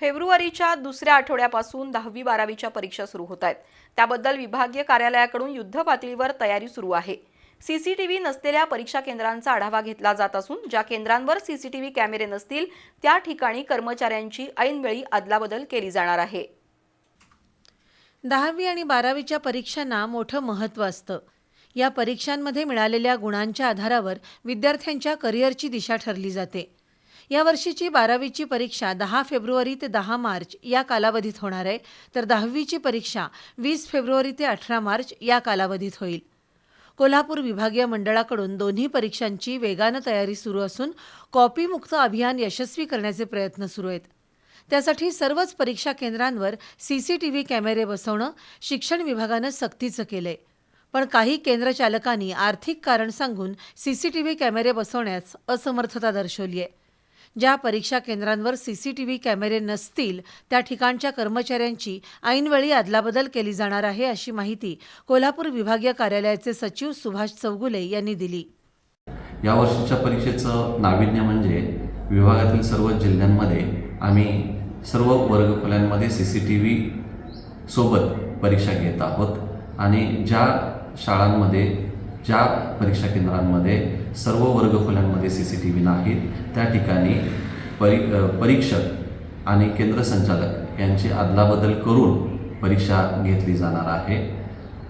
फेब्रुवारीच्या दुसऱ्या आठवड्यापासून दहावी बारावीच्या परीक्षा सुरू होत आहेत. त्याबद्दल विभागीय कार्यालयाकडून युद्ध पातळीवर तयारी सुरू आहे. सीसीटीव्ही नसलेल्या परीक्षा केंद्रांचा आढावा घेतला जात असून ज्या केंद्रांवर सीसीटीव्ही कॅमेरे नसतील त्या ठिकाणी कर्मचाऱ्यांची ऐनवेळी अदलाबदल केली जाणार आहे. दहावी आणि बारावीच्या परीक्षांना मोठं महत्त्व असतं. या परीक्षांमध्ये मिळालेल्या गुणांच्या आधारावर विद्यार्थ्यांच्या करिअरची दिशा ठरली जाते. यावर्षीची बारावीची परीक्षा दहा फेब्रुवारी ते दहा मार्च या कालावधीत होणार आहे. तर दहावीची परीक्षा वीस फेब्रुवारी ते अठरा मार्च या कालावधीत होईल. कोल्हापूर विभागीय मंडळाकडून दोन्ही परीक्षांची वेगानं तयारी सुरू असून कॉपीमुक्त अभियान यशस्वी करण्याचे प्रयत्न सुरू आहेत. त्यासाठी सर्वच परीक्षा केंद्रांवर सीसीटीव्ही कॅमेरे बसवणं शिक्षण विभागानं सक्तीचं केलंय. पण काही केंद्रचालकांनी आर्थिक कारण सांगून सीसीटीव्ही कॅमेरे बसवण्यास असमर्थता दर्शवली आहे ज्या परीक्षा केंद्रांवर सीसीटीव्ही कॅमेरे नसतील त्या ठिकाणच्या कर्मचाऱ्यांची ऐनवेळी अदलाबदल केली जाणार आहे अशी माहिती कोल्हापूर विभागीय कार्यालयाचे सचिव सुभाष चौगुले यांनी दिली. या वर्षीच्या परीक्षेचं नाविन्य म्हणजे विभागातील सर्व जिल्ह्यांमध्ये आम्ही सर्व वर्गखोल्यांमध्ये सी सी टी व्ही सोबत परीक्षा घेत आहोत आणि ज्या शाळांमध्ये ज्या परीक्षा केंद्रांमध्ये सर्व वर्गखोल्यांमध्ये सी सी टी व्ही नाहीत त्या ठिकाणी परी परीक्षक आणि केंद्र संचालक यांची अदलाबदल करून परीक्षा घेतली जाणार आहे.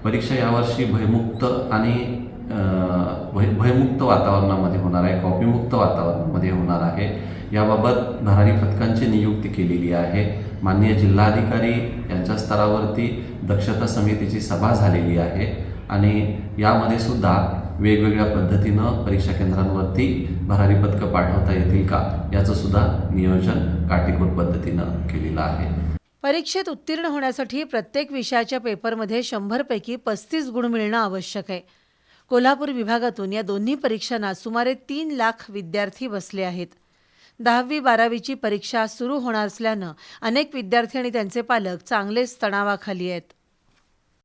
परीक्षा यावर्षी भयमुक्त आणि भय भयमुक्त वातावरणामध्ये होणार आहे कॉपीमुक्त वातावरणामध्ये होणार आहे. याबाबत भरारी पथकांची नियुक्ती केलेली आहे. माननीय जिल्हाधिकारी यांच्या स्तरावरती दक्षता समितीची सभा झालेली आहे आणि यामध्ये सुद्धा वेगवेगळ्या पद्धतीनं परीक्षा केंद्रांवरती भरारी पथकं पाठवता येतील का याचं सुद्धा नियोजन काटेकोर पद्धतीनं केलेलं आहे. परीक्षेत उत्तीर्ण होण्यासाठी प्रत्येक विषयाच्या पेपरमध्ये शंभरपैकी पस्तीस गुण मिळणं आवश्यक आहे. कोल्हापूर विभागातून या दोन्ही परीक्षांना सुमारे तीन लाख विद्यार्थी बसले आहेत. दहावी बारावीची परीक्षा सुरू होणार असल्यानं अनेक विद्यार्थी आणि त्यांचे पालक चांगलेच तणावाखाली आहेत.